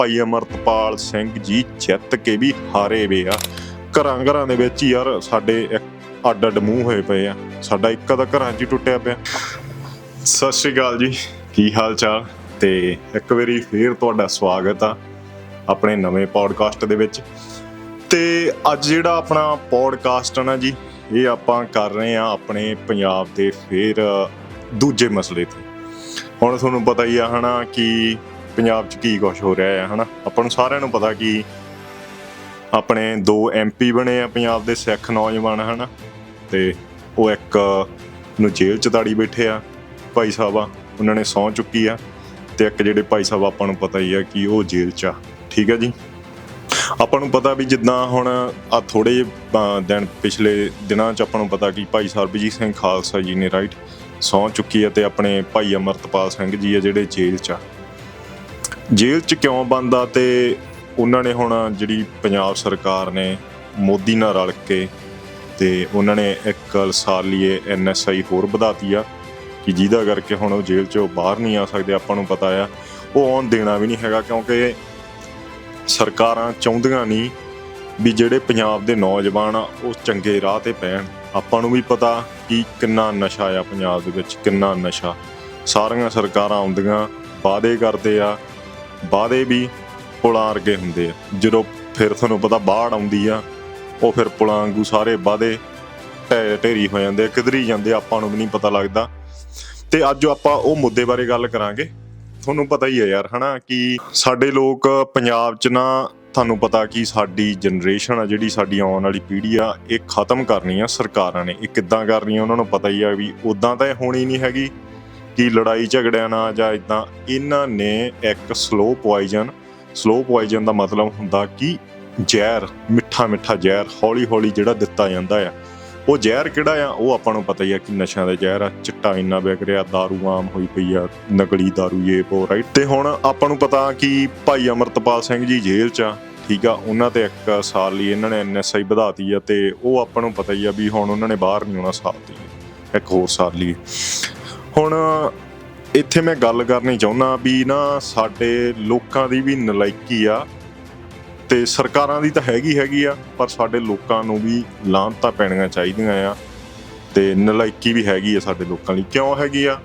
ਭਾਈ ਅਮਰਤਪਾਲ ਸਿੰਘ ਜੀ ਜਿੱਤ ਕੇ ਵੀ ਹਾਰੇ ਵੇ ਆ। ਘਰਾਂ ਘਰਾਂ ਦੇ ਵਿੱਚ ਹੀ ਯਾਰ ਸਾਡੇ ਅੱਡ ਅੱਡ ਮੂੰਹ ਹੋਏ ਪਏ ਆ। ਸਾਡਾ ਇੱਕ ਦਾ ਘਰਾਂ 'ਚ ਹੀ ਟੁੱਟਿਆ ਪਿਆ। ਸਤਿ ਸ਼੍ਰੀ ਅਕਾਲ ਜੀ। ਕੀ ਹਾਲ ਚਾਲ? ਤੇ ਇੱਕ ਵਾਰੀ ਫੇਰ ਤੁਹਾਡਾ ਸਵਾਗਤ ਆ ਆਪਣੇ ਨਵੇਂ ਪੌਡਕਾਸਟ ਦੇ ਵਿੱਚ। ਤੇ ਅੱਜ ਜਿਹੜਾ ਆਪਣਾ ਪੌਡਕਾਸਟ ਆ ਨਾ ਜੀ, ਇਹ ਆਪਾਂ ਕਰ ਰਹੇ ਆ ਆਪਣੇ ਪੰਜਾਬ ਦੇ ਫੇਰ ਦੂਜੇ ਮਸਲੇ ਤੇ। ਹੁਣ ਤੁਹਾਨੂੰ ਪਤਾ ਹੀ ਆ ਹਨਾ ਕਿ ਪੰਜਾਬ 'ਚ ਕੀ ਕੁਝ ਹੋ ਰਿਹਾ ਹੈ ਹਨਾ? ਆਪਾਂ ਨੂੰ ਸਾਰਿਆਂ ਨੂੰ ਪਤਾ ਕਿ ਆਪਣੇ ਦੋ ਐਮਪੀ ਬਣੇ ਆ ਪੰਜਾਬ ਦੇ ਸਿੱਖ ਨੌਜਵਾਨ, ਹਨਾ? ਤੇ ਉਹ ਇੱਕ ਨੂੰ ਜੇਲ੍ਹ 'ਚ ਤਾੜੀ ਬੈਠੇ ਆ, ਭਾਈ ਸਾਹਿਬ ਆ ਉਹਨਾਂ ਨੇ ਸਹੁੰ ਚੁੱਕੀ ਆ ਤੇ ਇੱਕ ਜਿਹੜੇ ਭਾਈ ਸਾਹਿਬ ਆਪਾਂ ਨੂੰ ਪਤਾ ਹੀ ਆ ਕਿ ਉਹ ਜੇਲ੍ਹ 'ਚ ਆ, ਠੀਕ ਆ ਜੀ? ਆਪਾਂ ਨੂੰ ਪਤਾ ਵੀ ਜਿੱਦਾਂ ਹੁਣ ਆ ਥੋੜੇ ਜਿਹੇ ਦਿਨ ਪਿਛਲੇ ਦਿਨਾਂ 'ਚ ਆਪਾਂ ਨੂੰ ਪਤਾ ਕਿ ਭਾਈ ਸਰਬਜੀਤ ਸਿੰਘ ਖਾਲਸਾ ਜੀ ਨੇ ਰਾਈਟ ਸਹੁੰ ਚੁੱਕੀ ਹੈ ਤੇ ਆਪਣੇ ਭਾਈ ਅਮਰਤਪਾਲ ਸਿੰਘ ਜੀ ਆ ਜਿਹੜੇ ਜੇਲ੍ਹ 'ਚ ਆ। ਜੇਲ੍ਹ 'ਚ ਕਿਉਂ ਬੰਦਾ ਤੇ ਉਹਨਾਂ ਨੇ ਹੁਣ ਜਿਹੜੀ ਪੰਜਾਬ ਸਰਕਾਰ ਨੇ ਮੋਦੀ ਨਾਲ ਰਲ ਕੇ ਤੇ ਉਹਨਾਂ ਨੇ ਇੱਕ ਸਾਲ ਲਈ ਐਨਐਸਆਈ ਹੋਰ ਵਧਾਤੀ ਆ ਕਿ ਜਿਹਦਾ ਕਰਕੇ ਹੁਣ ਉਹ ਜੇਲ੍ਹ 'ਚੋਂ ਬਾਹਰ ਨਹੀਂ ਆ ਸਕਦੇ, ਆਪਾਂ ਨੂੰ ਪਤਾ ਆ। ਉਹ ਆਉਣ ਦੇਣਾ ਵੀ ਨਹੀਂ ਹੈਗਾ ਕਿਉਂਕਿ ਸਰਕਾਰਾਂ ਚਾਹੁੰਦੀਆਂ ਨਹੀਂ ਵੀ ਜਿਹੜੇ ਪੰਜਾਬ ਦੇ ਨੌਜਵਾਨ ਆ, ਉਹ ਚੰਗੇ ਰਾਹ ਤੇ ਪੈਣ। ਆਪਾਂ ਨੂੰ ਵੀ ਪਤਾ ਕਿ ਕਿੰਨਾ ਨਸ਼ਾ ਆ ਪੰਜਾਬ ਦੇ ਵਿੱਚ, ਕਿੰਨਾ ਨਸ਼ਾ। ਸਾਰੀਆਂ ਸਰਕਾਰਾਂ ਆਉਂਦੀਆਂ, ਵਾਅਦੇ ਕਰਦੇ ਆ ਵਾਅਦੇ ਵੀ ਪੁਲਾਂ ਵਰਗੇ ਹੁੰਦੇ ਆ। ਜਦੋਂ ਫਿਰ ਤੁਹਾਨੂੰ ਪਤਾ ਬਾੜ ਆਉਂਦੀ ਆ, ਉਹ ਫਿਰ ਪੁਲਾਂ ਵਾਂਗੂ ਸਾਰੇ ਵਾਅਦੇ ਢਹਿ ਢੇਰੀ ਹੋ ਜਾਂਦੇ ਕਿਧਰੀ ਜਾਂਦੇ ਆਪਾਂ ਨੂੰ ਵੀ ਨਹੀਂ ਪਤਾ ਲੱਗਦਾ। ਤੇ ਅੱਜ ਆਪਾਂ ਉਹ ਮੁੱਦੇ ਬਾਰੇ ਗੱਲ ਕਰਾਂਗੇ। ਤੁਹਾਨੂੰ ਪਤਾ ਹੀ ਹੈ ਯਾਰ, ਹਨਾ, ਕਿ ਸਾਡੇ ਲੋਕ ਪੰਜਾਬ 'ਚ ਨਾ ਤੁਹਾਨੂੰ ਪਤਾ ਕਿ ਸਾਡੀ ਜਨਰੇਸ਼ਨ ਆ, ਜਿਹੜੀ ਸਾਡੀ ਆਉਣ ਵਾਲੀ ਪੀੜ੍ਹੀ ਆ, ਇਹ ਖਤਮ ਕਰਨੀ ਆ ਸਰਕਾਰਾਂ ਨੇ। ਇਹ ਕਿੱਦਾਂ ਕਰਨੀ ਆ ਉਹਨਾਂ ਨੂੰ ਪਤਾ ਹੀ ਆ ਵੀ ਉਦਾਂ ਤਾਂ ਇਹ ਹੋਣੀ ਨਹੀਂ ਹੈਗੀ। ਕਿ ਲੜਾਈ ਝਗੜਿਆਂ ਨਾਲ ਜਾਂ ਇਦਾਂ ਇਹਨਾਂ ਨੇ ਇੱਕ ਸਲੋ ਪੋਇਜ਼ਨ ਸਲੋ ਪੋਇਜ਼ਨ ਦਾ ਮਤਲਬ ਹੁੰਦਾ ਕਿ ਜ਼ਹਿਰ ਮਿੱਠਾ ਮਿੱਠਾ ਜ਼ਹਿਰ ਹੌਲੀ ਹੌਲੀ ਜਿਹੜਾ ਦਿੱਤਾ ਜਾਂਦਾ ਆ ਉਹ ਜ਼ਹਿਰ ਕਿਹੜਾ ਆ ਉਹ ਆਪਾਂ ਨੂੰ ਪਤਾ ਹੀ ਆ ਕਿ ਨਸ਼ਿਆਂ ਦਾ ਜ਼ਹਿਰ ਆ ਚਿੱਟਾ ਇੰਨਾ ਵਿਕ ਰਿਹਾ दारू ਆਮ ਹੋਈ ਪਈ ਆ ਨਕਲੀ दारू ਇਹ ਪੋ ਰਾਈਟ ਤੇ ਹੁਣ ਆਪਾਂ ਨੂੰ ਪਤਾ ਕਿ ਭਾਈ ਅਮਰਤਪਾਲ ਸਿੰਘ ਜੀ ਜੇਲ੍ਹ 'ਚ ਆ ਠੀਕ ਆ ਉਹਨਾਂ ਤੇ ਇੱਕ ਸਾਲ ਲਈ ਇਹਨਾਂ ਨੇ ਐਨਐਸਆਈ ਵਧਾਤੀ ਆ ਤੇ ਉਹ ਆਪਾਂ ਨੂੰ ਪਤਾ ਹੀ ਆ ਵੀ ਹੁਣ ਉਹਨਾਂ ਨੇ ਬਾਹਰ ਨਹੀਂ ਆਉਣਾ ਸਾਲ ਦੀ ਇੱਕ ਹੋਰ ਸਾਲ ਲਈ ਹੁਣ ਇੱਥੇ ਮੈਂ ਗੱਲ ਕਰਨੀ ਚਾਹੁੰਦਾ ਵੀ ਨਾ ਸਾਡੇ ਲੋਕਾਂ ਦੀ ਵੀ ਨਲਾਇਕੀ ਆ ਤੇ ਸਰਕਾਰਾਂ ਦੀ ਤਾਂ ਹੈਗੀ ਹੈਗੀ ਆ, ਪਰ ਸਾਡੇ ਲੋਕਾਂ ਨੂੰ ਵੀ ਲਾਂਤਾਂ ਪੈਣੀਆਂ ਚਾਹੀਦੀਆਂ ਆ ਤੇ ਨਲਾਇਕੀ ਵੀ ਹੈਗੀ ਆ ਸਾਡੇ ਲੋਕਾਂ ਲਈ। ਕਿਉਂ ਹੈਗੀ ਆ?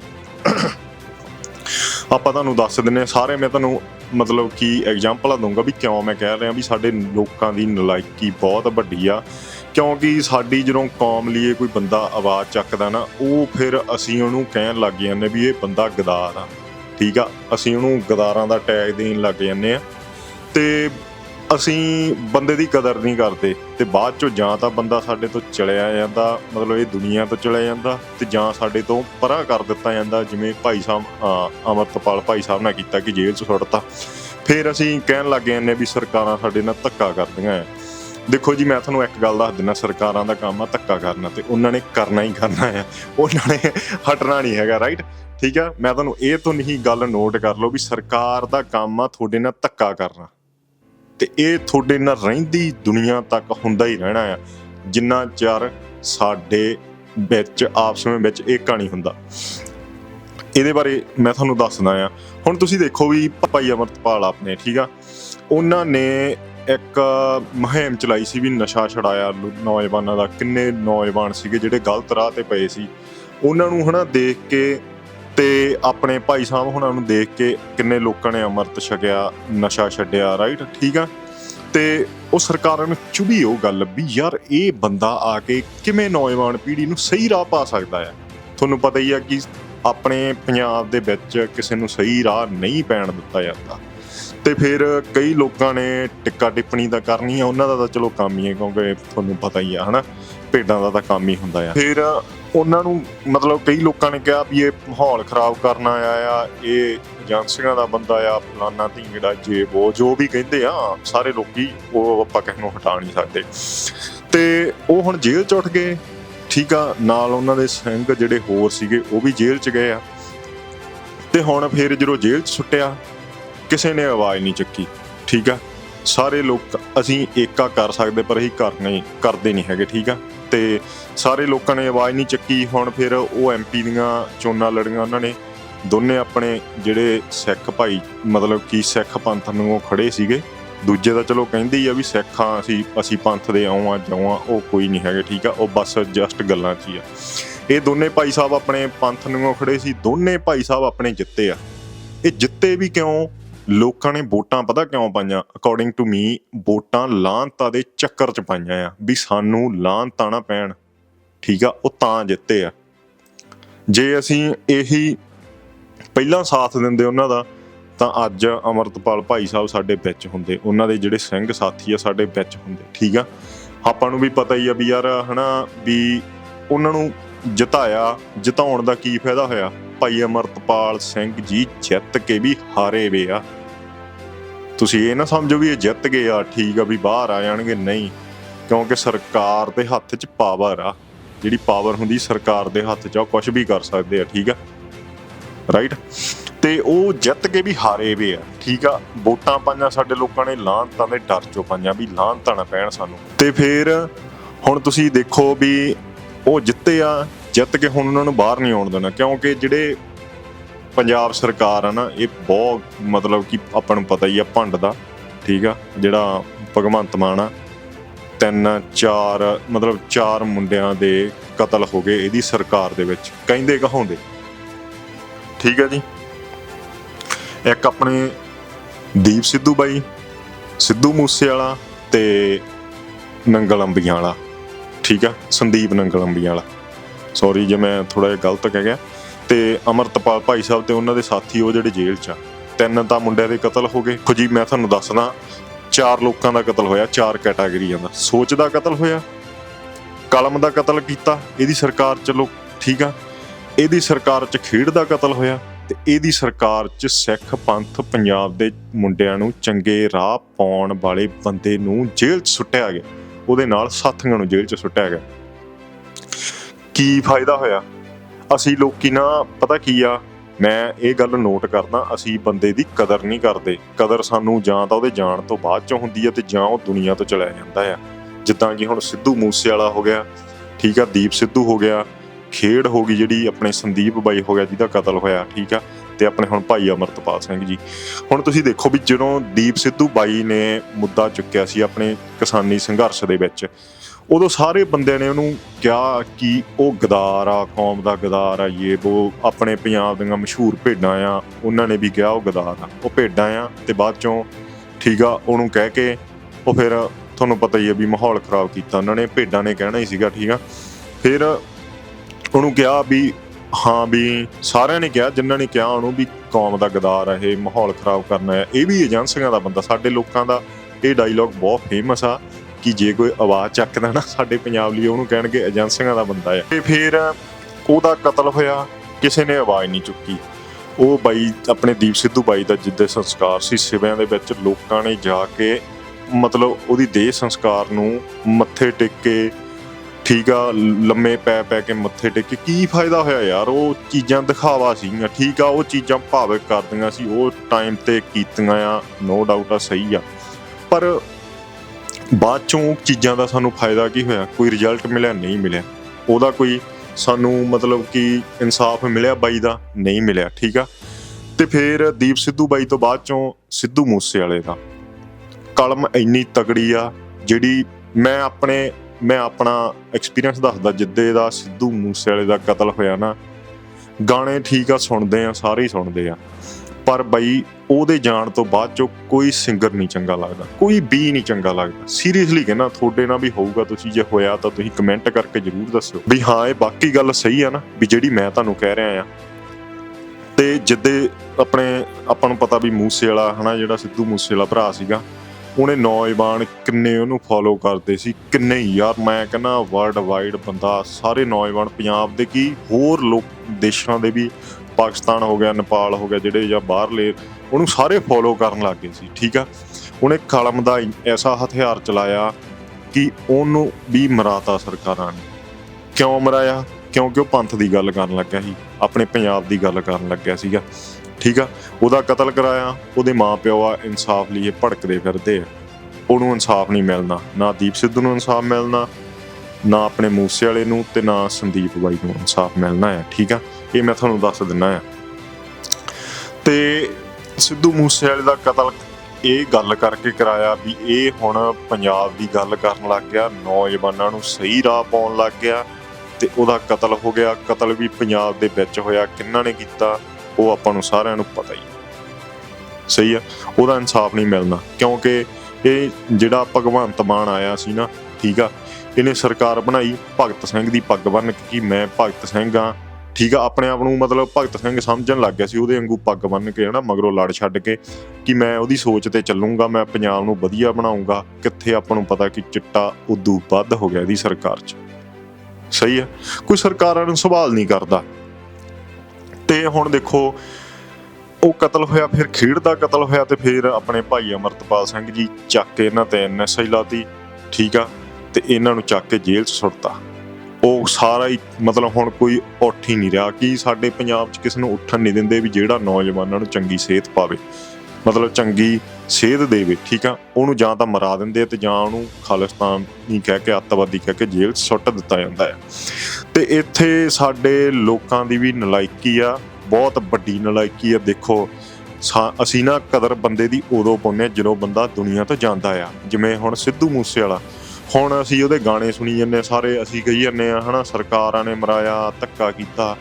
ਆਪਾਂ ਤੁਹਾਨੂੰ ਦੱਸ ਦਿੰਨੇ ਆ ਸਾਰੇ ਮੈਂ ਤੁਹਾਨੂੰ ਮਤਲਬ ਕਿ ਐਗਜ਼ਾਮਪਲਾਂ ਦਊਂਗਾ ਵੀ ਕਿਉਂ ਮੈਂ ਕਹਿ ਰਿਹਾ ਵੀ ਸਾਡੇ ਲੋਕਾਂ ਦੀ ਨਲਾਇਕੀ ਬਹੁਤ ਵੱਡੀ ਆ। ਕਿਉਂਕਿ ਸਾਡੀ ਜਦੋਂ ਕੌਮ ਲਈ ਕੋਈ ਬੰਦਾ ਆਵਾਜ਼ ਚੱਕਦਾ ਨਾ, ਉਹ ਫਿਰ ਅਸੀਂ ਉਹਨੂੰ ਕਹਿਣ ਲੱਗ ਜਾਂਦੇ ਵੀ ਇਹ ਬੰਦਾ ਗਦਾਰ ਆ। ਠੀਕ ਆ? ਅਸੀਂ ਉਹਨੂੰ ਗਦਾਰਾਂ ਦਾ ਟੈਗ ਦੇਣ ਲੱਗ ਜਾਂਦੇ ਆ। ਤੇ ਅਸੀਂ ਬੰਦੇ ਦੀ ਕਦਰ ਨਹੀਂ ਕਰਦੇ ਤੇ ਬਾਅਦ ਚੋਂ ਜਾਂ ਤਾਂ ਬੰਦਾ ਸਾਡੇ ਤੋਂ ਚਲਿਆ ਜਾਂਦਾ, ਮਤਲਬ ਇਹ ਦੁਨੀਆ ਤੋਂ ਚਲਿਆ ਜਾਂਦਾ ਤੇ ਜਾਂ ਸਾਡੇ ਤੋਂ ਪਰਾਂ ਕਰ ਦਿੱਤਾ ਜਾਂਦਾ, ਜਿਵੇਂ ਭਾਈ ਸਾਹਿਬ, ਅਹ ਅਮਰਤਪਾਲ ਭਾਈ ਸਾਹਿਬ ਨੇ ਕੀਤਾ ਕਿ ਜੇਲ੍ਹ 'ਚ ਸੁੱਟਤਾ ਫਿਰ ਅਸੀਂ ਕਹਿਣ ਲੱਗ ਜਾਂਦੇ ਹਾਂ ਵੀ ਸਰਕਾਰਾਂ ਸਾਡੇ ਨਾਲ ਧੱਕਾ ਕਰਦੀਆਂ ਆ ਦੇਖੋ ਜੀ, ਮੈਂ ਤੁਹਾਨੂੰ ਇੱਕ ਗੱਲ ਦੱਸ ਦਿੰਦਾ ਸਰਕਾਰਾਂ ਦਾ ਕੰਮ ਆ ਧੱਕਾ ਕਰਨਾ ਤੇ ਉਹਨਾਂ ਨੇ ਕਰਨਾ ਹੀ ਕਰਨਾ ਆ। ਉਹਨਾਂ ਨੇ ਹਟਣਾ ਨਹੀਂ ਹੈਗਾ ਰਾਈਟ ਠੀਕ ਆ? ਮੈਂ ਤੁਹਾਨੂੰ ਇਹ ਤੋਂ ਨਹੀਂ ਗੱਲ ਨੋਟ ਕਰ ਲਓ ਵੀ ਸਰਕਾਰ ਦਾ ਕੰਮ ਆ ਤੁਹਾਡੇ ਨਾਲ ਧੱਕਾ ਕਰਨਾ। ਤੇ ਇਹ ਤੁਹਾਡੇ ਨਾਲ ਰਹਿੰਦੀ ਦੁਨੀਆ ਤੱਕ ਹੁੰਦਾ ਹੀ ਰਹਿਣਾ ਆ। ਜਿੰਨਾ ਚਿਰ ਸਾਡੇ ਵਿੱਚ, ਆਪਸ ਵਿੱਚ ਏਕਾ ਨਹੀਂ ਹੁੰਦਾ। ਇਹਦੇ ਬਾਰੇ ਮੈਂ ਤੁਹਾਨੂੰ ਦੱਸਦਾ ਆ। ਹੁਣ ਤੁਸੀਂ ਦੇਖੋ ਵੀ ਭਾਈ ਅਮਰਤਪਾਲ ਆਪਣੇ, ਠੀਕ ਆ? ਉਹਨਾਂ ਨੇ ਇੱਕ ਮੁਹਿੰਮ ਚਲਾਈ ਸੀ ਵੀ ਨਸ਼ਾ ਛਡਾਇਆ ਨੌਜਵਾਨਾਂ ਦਾ। ਕਿੰਨੇ ਨੌਜਵਾਨ ਸੀਗੇ ਜਿਹੜੇ ਗਲਤ ਰਾਹ ਤੇ ਪਏ ਸੀ। ਉਹਨਾਂ ਨੂੰ ਹਨਾ ਦੇਖ ਕੇ ਤੇ ਆਪਣੇ ਭਾਈ ਸਾਹਿਬ ਹੁਣਾਂ ਨੂੰ ਦੇਖ ਕੇ ਕਿੰਨੇ ਲੋਕਾਂ ਨੇ ਅੰਮ੍ਰਿਤ ਛਕਿਆ, ਨਸ਼ਾ ਛੱਡਿਆ ਰਾਈਟ ਠੀਕ ਆ? ਤੇ ਉਹ ਸਰਕਾਰਾਂ ਨੂੰ ਚੁਭੀ ਉਹ ਗੱਲ ਵੀ ਯਾਰ ਇਹ ਬੰਦਾ ਆ ਕੇ ਕਿਵੇਂ ਨੌਜਵਾਨ ਪੀੜ੍ਹੀ ਨੂੰ ਸਹੀ ਰਾਹ ਪਾ ਸਕਦਾ ਹੈ? ਤੁਹਾਨੂੰ ਪਤਾ ਹੀ ਆ ਕਿ ਆਪਣੇ ਪੰਜਾਬ ਦੇ ਵਿੱਚ ਕਿਸੇ ਨੂੰ ਸਹੀ ਰਾਹ ਨਹੀਂ ਪੈਣ ਦਿੱਤਾ ਜਾਂਦਾ। ਤੇ ਫਿਰ ਕਈ ਲੋਕਾਂ ਨੇ ਟਿੱਕਾ ਟਿੱਪਣੀ ਤਾਂ ਕਰਨੀ ਆ, ਉਹਨਾਂ ਦਾ ਤਾਂ ਚਲੋ ਕੰਮ ਹੀ ਹੈ ਕਿਉਂਕਿ ਤੁਹਾਨੂੰ ਪਤਾ ਹੀ ਆ, ਹਨਾ? ਭੇਡਾਂ ਦਾ ਤਾਂ ਕੰਮ ਹੀ ਹੁੰਦਾ ਆ। ਫਿਰ ਉਹਨਾਂ ਨੂੰ ਮਤਲਬ ਕਈ ਲੋਕਾਂ ਨੇ ਕਿਹਾ ਵੀ ਇਹ ਮਾਹੌਲ ਖਰਾਬ ਕਰਨ ਆਇਆ ਆ, ਇਹ ਏਜੰਸੀਆਂ ਦਾ ਬੰਦਾ ਆ, ਫਲਾਨਾ ਢੀਂਗੜਾ ਜੇ ਉਹ ਜੋ ਵੀ ਕਹਿੰਦੇ ਆ, ਸਾਰੇ ਲੋਕੀ ਉਹ ਆਪਾਂ ਕਿਸੇ ਨੂੰ ਹਟਾ ਨਹੀਂ ਸਕਦੇ। ਤੇ ਉਹ ਹੁਣ ਜੇਲ੍ਹ ਚ ਉੱਠ ਗਏ, ਠੀਕ ਆ, ਨਾਲ ਉਹਨਾਂ ਦੇ ਸਿੰਘ ਜਿਹੜੇ ਹੋਰ ਸੀਗੇ, ਉਹ ਵੀ ਜੇਲ੍ਹ ਚ ਗਏ ਆ। ਤੇ ਹੁਣ ਫਿਰ ਜਦੋਂ ਜੇਲ੍ਹ ਚ ਸੁੱਟਿਆ, ਕਿਸੇ ਨੇ ਆਵਾਜ਼ ਨਹੀਂ ਚੱਕੀ, ਠੀਕ ਆ। ਸਾਰੇ ਲੋਕ, ਅਸੀਂ ਏਕਾ ਕਰ ਸਕਦੇ, ਪਰ ਅਸੀਂ ਕਰ ਨਹੀਂ, ਕਰਦੇ ਨਹੀਂ ਹੈਗੇ, ਠੀਕ ਆ। ਤੇ ਸਾਰੇ ਲੋਕਾਂ ਨੇ ਆਵਾਜ਼ ਨਹੀਂ ਚੱਕੀ। ਹੁਣ ਫਿਰ ਉਹ ਐਮਪੀ ਦੀਆਂ ਚੋਣਾਂ ਲੜੀਆਂ ਉਹਨਾਂ ਨੇ। ਦੋਨੇ ਆਪਣੇ ਜਿਹੜੇ ਸਿੱਖ ਭਾਈ, ਮਤਲਬ ਕਿ ਸਿੱਖ ਪੰਥ ਨੂੰ ਉਹ ਖੜੇ ਸੀਗੇ। ਦੂਜੇ ਦਾ ਚਲੋ ਕਹਿੰਦੇ ਹੀ ਆ ਵੀ ਸਿੱਖਾਂ ਅਸੀਂ ਅਸੀਂ ਪੰਥ ਦੇ ਆਉਂ ਜਾਵਾਂ ਉਹ ਕੋਈ ਨਹੀਂ ਹੈਗੇ, ਠੀਕ ਆ, ਉਹ ਬਸ ਜਸਟ ਗੱਲਾਂ 'ਚ ਹੀ ਆ। ਇਹ ਦੋਨੇ ਭਾਈ ਸਾਹਿਬ ਆਪਣੇ ਪੰਥ ਨੂੰ ਖੜੇ ਸੀ, ਦੋਨੇ ਭਾਈ ਸਾਹਿਬ ਆਪਣੇ ਜਿੱਤੇ ਆ। ਇਹ ਜਿੱਤੇ ਵੀ ਕਿਉਂ? ਲੋਕਾਂ ਨੇ ਵੋਟਾਂ ਪਤਾ ਕਿਉਂ ਪਾਈਆਂ? ਅਕੋਰਡਿੰਗ ਟੂ ਮੀ ਵੋਟਾਂ ਲਾਂਤਾ ਦੇ ਚੱਕਰ 'ਚ ਪਾਈਆਂ ਆ ਵੀ ਸਾਨੂੰ ਲਾਂਤਾਂ ਨਾ ਪੈਣ। ਠੀਕ ਆ, ਉਹ ਤਾਂ ਜਿੱਤੇ ਆ। ਜੇ ਅਸੀਂ ਇਹੀ ਪਹਿਲਾਂ ਸਾਥ ਦਿੰਦੇ ਉਹਨਾਂ ਦਾ, ਤਾਂ ਅੱਜ ਅਮਰਤਪਾਲ ਭਾਈ ਸਾਹਿਬ ਸਾਡੇ ਵਿੱਚ ਹੁੰਦੇ। ਉਹਨਾਂ ਦੇ ਜਿਹੜੇ ਸਿੰਘ ਸਾਥੀ ਆ ਸਾਡੇ ਵਿੱਚ ਹੁੰਦੇ। ਠੀਕ ਆ? ਆਪਾਂ ਨੂੰ ਵੀ ਪਤਾ ਹੀ ਆ ਵੀ ਯਾਰ, ਹਨਾ, ਵੀ ਉਹਨਾਂ ਨੂੰ ਜਿਤਾਇਆ, ਜਿਤਾਉਣ ਦਾ ਕੀ ਫਾਇਦਾ ਹੋਇਆ? ਭਾਈ ਅਮਰਤਪਾਲ ਸਿੰਘ ਜੀ ਜਿੱਤ ਕੇ ਵੀ ਹਾਰੇ ਵੇ ਆ। ਤੁਸੀਂ ਇਹ ਨਾ ਸਮਝੋ ਵੀ ਇਹ ਜਿੱਤ ਗਏ ਆ, ਠੀਕ ਆ ਵੀ ਬਾਹਰ ਆ ਜਾਣਗੇ, ਨਹੀਂ। ਕਿਉਂਕਿ ਸਰਕਾਰ ਦੇ ਹੱਥ 'ਚ ਪਾਵਰ ਆ। ਜਿਹੜੀ ਪਾਵਰ ਹੁੰਦੀ ਸਰਕਾਰ ਦੇ ਹੱਥ 'ਚ ਆ ਕੁਝ ਵੀ ਕਰ ਸਕਦੇ ਆ, ਠੀਕ ਆ? ਰਾਈਟ ਤੇ ਉਹ ਜਿੱਤ ਕੇ ਵੀ ਹਾਰੇ ਵੇ ਆ, ਠੀਕ ਆ? ਵੋਟਾਂ ਪਾਈਆਂ ਸਾਡੇ ਲੋਕਾਂ ਨੇ ਲਾਂਤਾਂ ਦੇ ਡਰ ਚੋਂ ਪਾਈਆਂ ਵੀ ਲਾਂਤਾਂ ਨਾ ਪੈਣ ਸਾਨੂੰ। ਤੇ ਫਿਰ ਹੁਣ ਤੁਸੀਂ ਦੇਖੋ ਵੀ ਉਹ ਜਿੱਤੇ ਆ ਜਿੱਤ ਕੇ ਹੁਣ ਉਹਨਾਂ ਨੂੰ ਬਾਹਰ ਨਹੀਂ ਆਉਣ ਦੇਣਾ, ਕਿਉਂਕਿ ਜਿਹੜੇ ਪੰਜਾਬ ਸਰਕਾਰ ਆ ਨਾ, ਇਹ ਬਹੁਤ ਮਤਲਬ ਕਿ ਆਪਾਂ ਨੂੰ ਪਤਾ ਹੀ ਆ ਭੰਡ ਦਾ, ਠੀਕ ਆ? ਜਿਹੜਾ ਭਗਵੰਤ ਮਾਨ ਆ, ਤਿੰਨ, ਚਾਰ, ਮਤਲਬ ਚਾਰ ਮੁੰਡਿਆਂ ਦੇ ਕਤਲ ਹੋ ਗਏ ਇਹਦੀ ਸਰਕਾਰ ਦੇ ਵਿੱਚ, ਕਹਿੰਦੇ ਕਹਾਉਂਦੇ। ਠੀਕ ਹੈ ਜੀ? ਇੱਕ ਆਪਣੇ ਦੀਪ ਸਿੱਧੂ ਬਾਈ, ਸਿੱਧੂ ਮੂਸੇ ਵਾਲਾ ਤੇ ਨੰਗਲ ਅੰਬੀਆਂ ਵਾਲਾ ਠੀਕ ਆ? ਸੰਦੀਪ ਨੰਗਲ ਅੰਬੀਆਂ ਵਾਲਾ ਸੌਰੀ ਜੇ ਮੈਂ ਥੋੜਾ ਜਿਹਾ ਗਲਤ ਕਹਿ ਗਿਆ। ਤੇ ਅਮਰਤਪਾਲ ਭਾਈ ਸਾਹਿਬ ਤੇ ਉਹਨਾਂ ਦੇ ਸਾਥੀ ਉਹ ਜਿਹੜੇ ਜੇਲ੍ਹ 'ਚ ਆ। ਤਿੰਨ ਤਾਂ ਮੁੰਡਿਆਂ ਦੇ ਕਤਲ ਹੋ ਗਏ। ਖੋ ਮੈਂ ਤੁਹਾਨੂੰ ਦੱਸਦਾ, ਚਾਰ ਲੋਕਾਂ ਦਾ ਕਤਲ ਹੋਇਆ, ਚਾਰ ਕੈਟਾਗਰੀਆਂ ਦਾ। ਸੋਚ ਦਾ ਕਤਲ ਹੋਇਆ, ਕਲਮ ਦਾ ਕਤਲ ਕੀਤਾ, ਇਹਦੀ ਸਰਕਾਰ ਚਲੋ ਠੀਕ ਆ। ਇਹਦੀ ਸਰਕਾਰ 'ਚ ਖੇਡ ਦਾ ਕਤਲ ਹੋਇਆ ਤੇ ਇਹਦੀ ਸਰਕਾਰ 'ਚ ਸਿੱਖ ਪੰਥ ਪੰਜਾਬ ਦੇ ਮੁੰਡਿਆਂ ਨੂੰ ਚੰਗੇ ਰਾਹ ਪਾਉਣ ਵਾਲੇ ਬੰਦੇ ਨੂੰ ਜੇਲ੍ਹ 'ਚ ਸੁੱਟਿਆ ਗਿਆ। ਉਹਦੇ ਨਾਲ ਸਾਥੀਆਂ ਨੂੰ ਜੇਲ੍ਹ 'ਚ ਸੁੱਟਿਆ ਗਿਆ। ਕੀ ਫਾਇਦਾ ਹੋਇਆ? ਅਸੀਂ ਲੋਕੀ ਨਾ, ਪਤਾ ਕੀ ਆ? ਮੈਂ ਇਹ ਗੱਲ ਨੋਟ ਕਰਦਾ, ਅਸੀਂ ਬੰਦੇ ਦੀ ਕਦਰ ਨਹੀਂ ਕਰਦੇ। ਕਦਰ ਸਾਨੂੰ ਜਾਂ ਤਾਂ ਉਹਦੇ ਜਾਣ ਤੋਂ ਬਾਅਦ ਚੋਂ ਹੁੰਦੀ ਆ ਤੇ ਜਾਂ ਉਹ ਦੁਨੀਆ ਤੋਂ ਚਲਾ ਜਾਂਦਾ ਆ। ਜਿੱਦਾਂ ਕਿ ਹੁਣ ਸਿੱਧੂ ਮੂਸੇ ਵਾਲਾ ਹੋ ਗਿਆ, ਠੀਕ ਆ, ਦੀਪ ਸਿੱਧੂ ਹੋ ਗਿਆ, ਖੇਡ ਹੋ ਗਈ ਜਿਹੜੀ ਆਪਣੇ ਸੰਦੀਪ ਬਾਈ ਹੋ ਗਿਆ ਜਿਹਦਾ ਕਤਲ ਹੋਇਆ, ਠੀਕ ਆ, ਤੇ ਆਪਣੇ ਹੁਣ ਭਾਈ ਅਮਰਤਪਾਲ ਸਿੰਘ ਜੀ। ਹੁਣ ਤੁਸੀਂ ਦੇਖੋ ਵੀ ਜਦੋਂ ਦੀਪ ਸਿੱਧੂ ਬਾਈ ਨੇ ਮੁੱਦਾ ਚੁੱਕਿਆ ਸੀ ਆਪਣੇ ਕਿਸਾਨੀ ਸੰਘਰਸ਼ ਦੇ ਵਿੱਚ ਉਦੋਂ ਸਾਰੇ ਬੰਦਿਆਂ ਨੇ ਉਹਨੂੰ ਕਿਹਾ ਕਿ ਉਹ ਗਦਾਰ ਆ, ਕੌਮ ਦਾ ਗਦਾਰ ਆ ਇਹ ਉਹ ਆਪਣੇ ਪੰਜਾਬ ਦੀਆਂ ਮਸ਼ਹੂਰ ਭੇਡਾਂ ਆ। ਉਹਨਾਂ ਨੇ ਵੀ ਕਿਹਾ ਉਹ ਗਦਾਰ ਆ। ਉਹ ਭੇਡਾਂ ਆ ਤੇ ਬਾਅਦ ਚੋਂ ਠੀਕ ਆ, ਉਹਨੂੰ ਕਹਿ ਕੇ ਉਹ ਫਿਰ ਤੁਹਾਨੂੰ ਪਤਾ ਹੀ ਹੈ ਵੀ ਮਾਹੌਲ ਖਰਾਬ ਕੀਤਾ ਉਹਨਾਂ ਨੇ, ਭੇਡਾਂ ਨੇ ਕਹਿਣਾ ਹੀ ਸੀਗਾ, ਠੀਕ ਆ। ਫਿਰ ਉਹਨੂੰ ਕਿਹਾ ਵੀ, ਹਾਂ ਵੀ ਸਾਰਿਆਂ ਨੇ ਕਿਹਾ, ਜਿਨ੍ਹਾਂ ਨੇ ਕਿਹਾ ਉਹਨੂੰ ਵੀ ਕੌਮ ਦਾ ਗਦਾਰ ਆ, ਇਹ ਮਾਹੌਲ ਖਰਾਬ ਕਰਨਾ ਹੈ ਇਹ ਵੀ ਏਜੰਸੀਆਂ ਦਾ ਬੰਦਾ, ਸਾਡੇ ਲੋਕਾਂ ਦਾ ਇਹ ਡਾਇਲੌਗ ਬਹੁਤ ਫੇਮਸ ਆ। ਕਿ ਜੇ ਕੋਈ ਆਵਾਜ਼ ਚੱਕਦਾ ਨਾ ਸਾਡੇ ਪੰਜਾਬ ਲਈ, ਉਹਨੂੰ ਕਹਿਣਗੇ ਏਜੰਸੀਆਂ ਦਾ ਬੰਦਾ ਆ। ਤੇ ਫਿਰ ਉਹਦਾ ਕਤਲ ਹੋਇਆ, ਕਿਸੇ ਨੇ ਆਵਾਜ਼ ਨਹੀਂ ਚੁੱਕੀ। ਉਹ ਬਾਈ, ਆਪਣੇ ਦੀਪ ਸਿੱਧੂ ਬਾਈ ਦਾ ਜਿੱਦੇ ਸੰਸਕਾਰ ਸੀ, ਸਿਵਿਆਂ ਦੇ ਵਿੱਚ ਲੋਕਾਂ ਨੇ ਜਾ ਕੇ ਮਤਲਬ ਉਹਦੀ ਦੇਹ ਸੰਸਕਾਰ ਨੂੰ ਮੱਥੇ ਟੇਕ ਕੇ, ਠੀਕ ਆ, ਲੰਮੇ ਪੈ ਪੈ ਕੇ ਮੱਥੇ ਟੇਕ ਕੇ, ਕੀ ਫਾਇਦਾ ਹੋਇਆ ਯਾਰ? ਉਹ ਚੀਜ਼ਾਂ ਦਿਖਾਵਾ ਸੀਗੀਆਂ, ਠੀਕ ਆ, ਉਹ ਚੀਜ਼ਾਂ ਭਾਵਕ ਕਰਦੀਆਂ ਸੀ, ਉਹ ਟਾਈਮ ਤੇ ਕੀਤੀਆਂ ਆ ਨੋ ਡਾਊਟ ਆ, ਸਹੀ ਆ। ਪਰ ਬਾਅਦ ਚੋਂ ਚੀਜ਼ਾਂ ਦਾ ਸਾਨੂੰ ਫਾਇਦਾ ਕੀ ਹੋਇਆ? ਕੋਈ ਰਿਜ਼ਲਟ ਮਿਲਿਆ? ਨਹੀਂ ਮਿਲਿਆ। ਉਹਦਾ ਕੋਈ ਸਾਨੂੰ ਮਤਲਬ ਕਿ ਇਨਸਾਫ ਮਿਲਿਆ ਬਾਈ ਦਾ? ਨਹੀਂ ਮਿਲਿਆ, ਠੀਕ ਆ? ਤੇ ਫਿਰ ਦੀਪ ਸਿੱਧੂ ਬਾਈ ਤੋਂ ਬਾਅਦ ਚੋਂ ਸਿੱਧੂ ਮੂਸੇ ਵਾਲੇ ਦਾ। ਕਲਮ ਇੰਨੀ ਤਗੜੀ ਆ, ਜਿਹੜੀ ਮੈਂ ਆਪਣੇ, ਮੈਂ ਆਪਣਾ ਐਕਸਪੀਰੀਅੰਸ ਦੱਸਦਾ, ਜਿੱਦੇ ਦਾ ਸਿੱਧੂ ਮੂਸੇ ਵਾਲੇ ਦਾ ਕਤਲ ਹੋਇਆ ਨਾ, ਗਾਣੇ ਠੀਕ ਆ, ਸੁਣਦੇ ਆ, ਸਾਰੇ ਹੀ ਸੁਣਦੇ ਆ। ਪਰ ਬਈ ਉਹਦੇ ਜਾਣ ਤੋਂ ਬਾਅਦ ਚੋਂ ਕੋਈ ਸਿੰਗਰ ਨਹੀਂ ਚੰਗਾ ਲੱਗਦਾ, ਕੋਈ ਵੀ ਨਹੀਂ ਚੰਗਾ ਲੱਗਦਾ। ਸੀਰੀਅਸਲੀ ਕਹਿੰਦਾ, ਤੁਹਾਡੇ ਨਾਲ ਵੀ ਹੋਊਗਾ ਤੁਸੀਂ ਜੇ ਹੋਇਆ ਤਾਂ ਤੁਸੀਂ ਕਮੈਂਟ ਕਰਕੇ ਜਰੂਰ ਦੱਸਿਓ। ਵੀ ਹਾਂ, ਇਹ ਬਾਕੀ ਗੱਲ ਸਹੀ ਆ ਨਾ ਵੀ ਜਿਹੜੀ ਮੈਂ ਤੁਹਾਨੂੰ ਕਹਿ ਰਿਹਾ ਆ। ਤੇ ਜਿੱਦੇ ਆਪਣੇ, ਆਪਾਂ ਨੂੰ ਪਤਾ ਵੀ ਮੂਸੇ ਵਾਲਾ, ਹਨਾ, ਜਿਹੜਾ ਸਿੱਧੂ ਮੂਸੇ ਵਾਲਾ ਭਰਾ ਸੀਗਾ, ਉਹਨੇ ਨੌਜਵਾਨ ਕਿੰਨੇ ਉਹਨੂੰ ਫੋਲੋ ਕਰਦੇ ਸੀ, ਕਿੰਨੇ ਹੀ। ਯਾਰ ਮੈਂ ਕਹਿੰਦਾ ਵਰਲਡ ਵਾਈਡ ਬੰਦਾ, ਸਾਰੇ ਨੌਜਵਾਨ ਪੰਜਾਬ ਦੇ ਕੀ, ਹੋਰ ਲੋਕ, ਦੇਸ਼ਾਂ ਦੇ ਵੀ ਪਾਕਿਸਤਾਨ ਹੋ ਗਿਆ, ਨੇਪਾਲ ਹੋ ਗਿਆ, ਜਿਹੜੇ ਜਾਂ ਬਾਹਰਲੇ, ਉਹਨੂੰ ਸਾਰੇ ਫੋਲੋ ਕਰਨ ਲੱਗ ਗਏ ਸੀ, ਠੀਕ ਆ? ਉਹਨੇ ਕਲਮ ਦਾ ਐਸਾ ਹਥਿਆਰ ਚਲਾਇਆ ਕਿ ਉਹਨੂੰ ਵੀ ਮਰਾਤਾ ਸਰਕਾਰਾਂ ਨੇ। ਕਿਉਂ ਮਰਾਇਆ? ਕਿਉਂਕਿ ਉਹ ਪੰਥ ਦੀ ਗੱਲ ਕਰਨ ਲੱਗਿਆ ਸੀ, ਆਪਣੇ ਪੰਜਾਬ ਦੀ ਗੱਲ ਕਰਨ ਲੱਗਿਆ ਸੀਗਾ, ਠੀਕ ਆ? ਉਹਦਾ ਕਤਲ ਕਰਾਇਆ, ਉਹਦੇ ਮਾਪਿਓ ਆ, ਇਨਸਾਫ ਲਈ ਇਹ ਭੜਕਦੇ ਫਿਰਦੇ ਆ। ਉਹਨੂੰ ਇਨਸਾਫ ਨਹੀਂ ਮਿਲਣਾ, ਨਾ ਦੀਪ ਸਿੱਧੂ ਨੂੰ ਇਨਸਾਫ ਮਿਲਣਾ, ਨਾ ਆਪਣੇ ਮੂਸੇ ਵਾਲੇ ਨੂੰ ਤੇ ਨਾ ਸੰਦੀਪ ਬਾਈ ਨੂੰ ਇਨਸਾਫ ਮਿਲਣਾ ਆ, ਠੀਕ ਆ? ਇਹ ਮੈਂ ਤੁਹਾਨੂੰ ਦੱਸ ਦਿੰਨਾ ਆ। ਤੇ ਸਿੱਧੂ ਮੂਸੇਵਾਲੇ ਦਾ ਕਤਲ ਇਹ ਗੱਲ ਕਰਕੇ ਕਰਾਇਆ ਵੀ ਇਹ ਹੁਣ ਪੰਜਾਬ ਦੀ ਗੱਲ ਕਰਨ ਲੱਗ ਗਿਆ, ਨੌਜਵਾਨਾਂ ਨੂੰ ਸਹੀ ਰਾਹ ਪਾਉਣ ਲੱਗ ਗਿਆ ਤੇ ਉਹਦਾ ਕਤਲ ਹੋ ਗਿਆ। ਕਤਲ ਵੀ ਪੰਜਾਬ ਦੇ ਵਿੱਚ ਹੋਇਆ, ਕਿੰਨਾਂ ਨੇ ਕੀਤਾ, ਉਹ ਆਪਾਂ ਨੂੰ ਸਾਰਿਆਂ ਨੂੰ ਪਤਾ ਹੀ ਸਹੀ ਆ, ਉਹਦਾ ਇਨਸਾਫ ਨਹੀਂ ਮਿਲਣਾ, ਕਿਉਂਕਿ ਇਹ ਜਿਹੜਾ ਭਗਵੰਤ ਮਾਨ ਆਇਆ ਸੀ ਨਾ, ਠੀਕ ਆ, ਇਹਨੇ ਸਰਕਾਰ ਬਣਾਈ ਭਗਤ ਸਿੰਘ ਦੀ ਪੱਗ ਬੰਨ ਕੇ ਕਿ ਮੈਂ ਭਗਤ ਸਿੰਘ ਆ ਠੀਕ ਆ, ਆਪਣੇ ਆਪ ਨੂੰ ਮਤਲਬ ਭਗਤ ਸਿੰਘ ਸਮਝਣ ਲੱਗ ਗਿਆ ਸੀ, ਉਹਦੇ ਵਾਂਗੂ ਪੱਗ ਬੰਨ ਕੇ ਹਨਾ, ਮਗਰੋਂ ਲੜ ਛੱਡ ਕੇ ਕਿ ਮੈਂ ਉਹਦੀ ਸੋਚ ਤੇ ਚੱਲੂੰਗਾ, ਮੈਂ ਪੰਜਾਬ ਨੂੰ ਵਧੀਆ ਬਣਾਉਂਗਾ, ਕਿੱਥੇ ਆਪਾਂ ਨੂੰ ਪਤਾ ਕਿ ਚਿੱਟਾ ਉਦੋਂ ਵੱਧ ਹੋ ਗਿਆ ਇਹਦੀ ਸਰਕਾਰ 'ਚ। ਸਹੀ ਹੈ ਕੋਈ ਸਰਕਾਰਾਂ ਨੂੰ ਸਵਾਲ ਨਹੀਂ ਕਰਦਾ। ਤੇ ਹੁਣ ਦੇਖੋ, ਉਹ ਕਤਲ ਹੋਇਆ, ਫਿਰ ਖੇਡ ਦਾ ਕਤਲ ਹੋਇਆ ਤੇ ਫਿਰ ਆਪਣੇ ਭਾਈ ਅਮਰਤਪਾਲ ਸਿੰਘ ਜੀ ਚੱਕ ਕੇ ਇਹਨਾਂ ਤੇ ਐਨਐਸਆਈ ਲਾਤੀ, ਠੀਕ ਆ, ਤੇ ਇਹਨਾਂ ਨੂੰ ਚੱਕ ਕੇ ਜੇਲ੍ਹ 'ਚ ਸੁੱਟਤਾ। ਉਹ ਸਾਰਾ ਹੀ ਮਤਲਬ ਹੁਣ ਕੋਈ ਉੱਠ ਹੀ ਨਹੀਂ ਰਿਹਾ ਕਿ ਸਾਡੇ ਪੰਜਾਬ 'ਚ ਕਿਸੇ ਨੂੰ ਉੱਠਣ ਨਹੀਂ ਦਿੰਦੇ ਵੀ ਜਿਹੜਾ ਨੌਜਵਾਨਾਂ ਨੂੰ ਚੰਗੀ ਸਿਹਤ ਪਾਵੇ। ਮਤਲਬ ਚੰਗੀ ਸੇਧ ਦੇਵੇ, ਠੀਕ ਆ? ਉਹਨੂੰ ਜਾਂ ਤਾਂ ਮਰਾ ਦਿੰਦੇ ਤੇ ਜਾਂ ਉਹਨੂੰ ਖਾਲਿਸਤਾਨੀ ਕਹਿ ਕੇ, ਅੱਤਵਾਦੀ ਕਹਿ ਕੇ ਜੇਲ੍ਹ ਸੁੱਟ ਦਿੱਤਾ ਜਾਂਦਾ ਹੈ ਤੇ ਇੱਥੇ ਸਾਡੇ ਲੋਕਾਂ ਦੀ ਵੀ ਨਲਾਇਕੀ ਆ, ਬਹੁਤ ਵੱਡੀ ਨਲਾਇਕੀ ਆ। ਦੇਖੋ ਅਸੀਂ ਨਾ ਕਦਰ ਬੰਦੇ ਦੀ ਉਦੋਂ ਪਾਉਂਦੇ ਹਾਂ ਜਦੋਂ ਬੰਦਾ ਦੁਨੀਆ ਤੋਂ ਜਾਂਦਾ ਆ। ਜਿਵੇਂ ਹੁਣ ਸਿੱਧੂ ਮੂਸੇ ਵਾਲਾ ਹੁਣ ਅਸੀਂ ਉਹਦੇ ਗਾਣੇ ਸੁਣੀ ਜੰਨੇ ਸਾਰੇ ਅਸੀਂ ਕਹੀ ਜੰਨੇ ਆ ਹਨਾ, ਸਰਕਾਰਾਂ ਨੇ ਮਰਾਇਆ, ਧੱਕਾ ਕੀਤਾ।